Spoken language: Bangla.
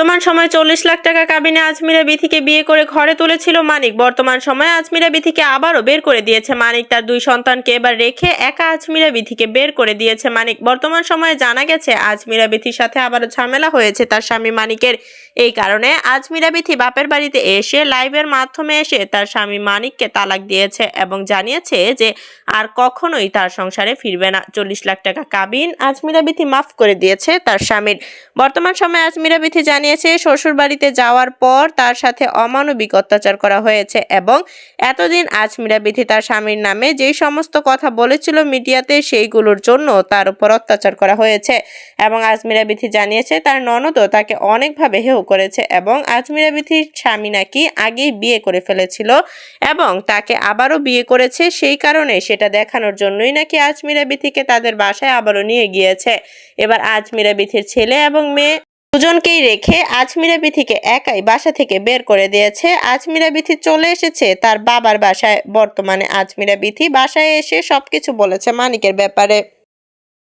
বর্তমান সময় চল্লিশ লাখ টাকা কাবিনে আজমিরা বিথিকে বিয়ে করে ঘরে তুলেছিল মানিক। বর্তমান সময়ে আজমিরা বিথিকে আবারও বের করে দিয়েছে মানিক। তার দুই সন্তানকে এবার রেখে একা আজমিরা বিথিকে বের করে দিয়েছে মানিক। বর্তমান সময়ে জানা গেছে, আজমিরা বিথির সাথে আবারও ঝামেলা হয়েছে তার স্বামী মানিকের। এই কারণে আজমিরা বিথি বাপের বাড়িতে এসে লাইভের মাধ্যমে এসে তার স্বামী মানিককে তালাক দিয়েছে এবং জানিয়েছে যে আর কখনোই তার সংসারে ফিরবে না। চল্লিশ লাখ টাকা কাবিন আজমিরা বিথি মাফ করে দিয়েছে তার স্বামীর। বর্তমান সময়ে আজমিরা বিথি জানিয়েছে শ্বশুর বাড়িতে যাওয়ার পর তার সাথে অমানবিক অত্যাচার করা হয়েছে এবং এতদিন আজমিরা বিথি তার স্বামীর নামে যেই সমস্ত কথা বলেছিল মিডিয়াতে সেইগুলোর জন্য তার উপর অত্যাচার করা হয়েছে এবং আজমিরা বিথি জানিয়েছে তার ননদও তাকে অনেকভাবে হেউ করেছে এবং আজমিরা বিথির স্বামী নাকি আগেই বিয়ে করে ফেলেছিল এবং তাকে আবারও বিয়ে করেছে সেই কারণে সেটা দেখানোর জন্যই নাকি আজমিরা বিথিকে তাদের বাসায় আবারও নিয়ে গিয়েছে। এবার আজমিরা বিথির ছেলে এবং মেয়ে দুজনকেই রেখে আজমিরা বিথিকে একাই বাসা থেকে বের করে দিয়েছে। আজমিরা বিথি চলে এসেছে তার বাবার বাসায়। বর্তমানে আজমিরা বিথি বাসায় এসে সবকিছু বলেছে মানিকের ব্যাপারে।